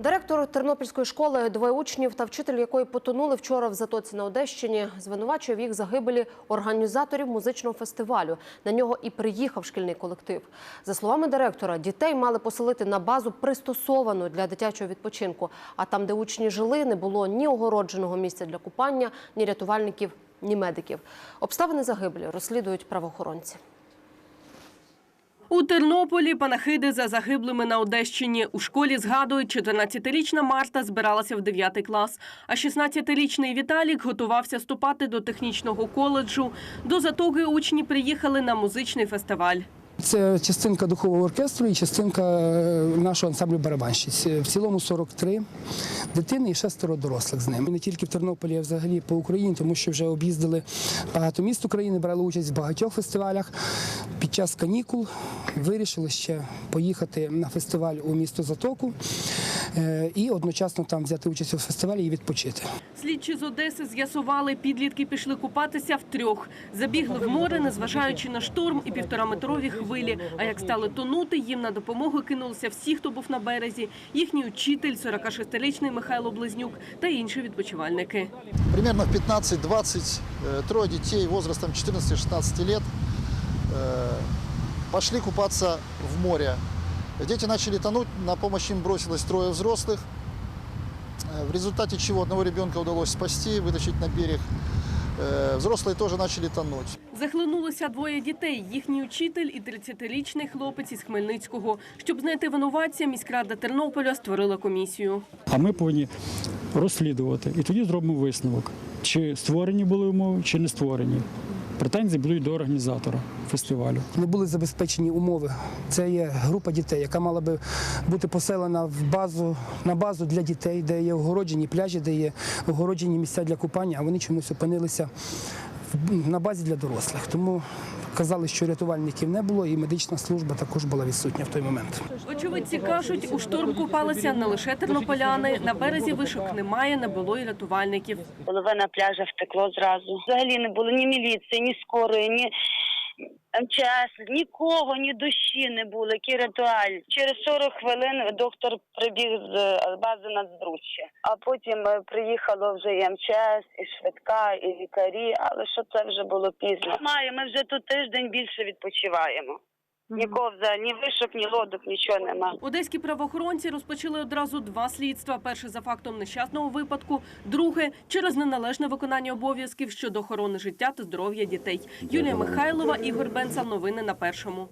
Директор Тернопільської школи, двоє учнів та вчитель якої потонули вчора в Затоці на Одещині, звинувачує в їх загибелі організаторів музичного фестивалю. На нього і приїхав шкільний колектив. За словами директора, дітей мали поселити на базу пристосовану для дитячого відпочинку. А там, де учні жили, не було ні огородженого місця для купання, ні рятувальників, ні медиків. Обставини загибелі розслідують правоохоронці. У Тернополі панахиди за загиблими на Одещині. У школі згадують, 14-річна Марта збиралася в 9 клас, а 16-річний Віталік готувався вступати до технічного коледжу. До затоги учні приїхали на музичний фестиваль. Це частинка духового оркестру і частинка е, нашого ансамблю барабанщиць. В цілому 43 дитини і шестеро дорослих з ними. Не тільки в Тернополі, а взагалі по Україні, тому що вже об'їздили багато міст України, брали участь в багатьох фестивалях. Під час канікул вирішили ще поїхати на фестиваль у місто Затоку е, і одночасно там взяти участь у фестивалі і відпочити. Слідчі з Одеси з'ясували, підлітки пішли купатися втрьох. Забігли в море, незважаючи на шторм і півтораметрові хвилі. А як стали тонути, їм на допомогу кинулися всі, хто був на березі. Їхній учитель, 46-річний Михайло Близнюк та інші відпочивальники. Примерно в 15-20 э, трое детей возрастом 14-16 лет э, пошли купаться в море. Дети начали тонуть, на помощь им бросилось трое взрослых, э, в результате чего одного ребенка удалось спасти, вытащить на берег. Э, Взрослые тоже начали тонуть. Захлинулися двоє дітей. Їхній учитель і 30-річний хлопець із Хмельницького. Щоб знайти винуватця, міськрада Тернополя створила комісію. А ми повинні розслідувати і тоді зробимо висновок, чи створені були умови, чи не створені. Претензії будуть до організатора фестивалю. не були забезпечені умови. Це є група дітей, яка мала би бути поселена в базу на базу для дітей, де є огороджені пляжі, де є огороджені місця для купання, а вони чомусь опинилися в- на базі для дорослих. Тому казали, що рятувальників не було, і медична служба також була відсутня в той момент. Очевидці кажуть, у шторм купалися не лише тернополяни. На березі вишок немає, не було й рятувальників. Половина пляжа втекло зразу. Взагалі не було ні міліції, ні скорої, ні МЧС, нікого, ні душі не було. Який ритуаль. Через 40 хвилин доктор прибіг з е, бази надзруччя, А потім е, приїхало вже і МЧС, і швидка, і лікарі. Але що це вже було пізно. Має, ми вже тут тиждень більше відпочиваємо. Нікого взагалі, ні вишок, ні лодок, нічого нема. Одеські правоохоронці розпочали одразу два слідства: перше за фактом нещасного випадку, друге через неналежне виконання обов'язків щодо охорони життя та здоров'я дітей. Юлія Михайлова, Ігор Бенца. Новини на першому.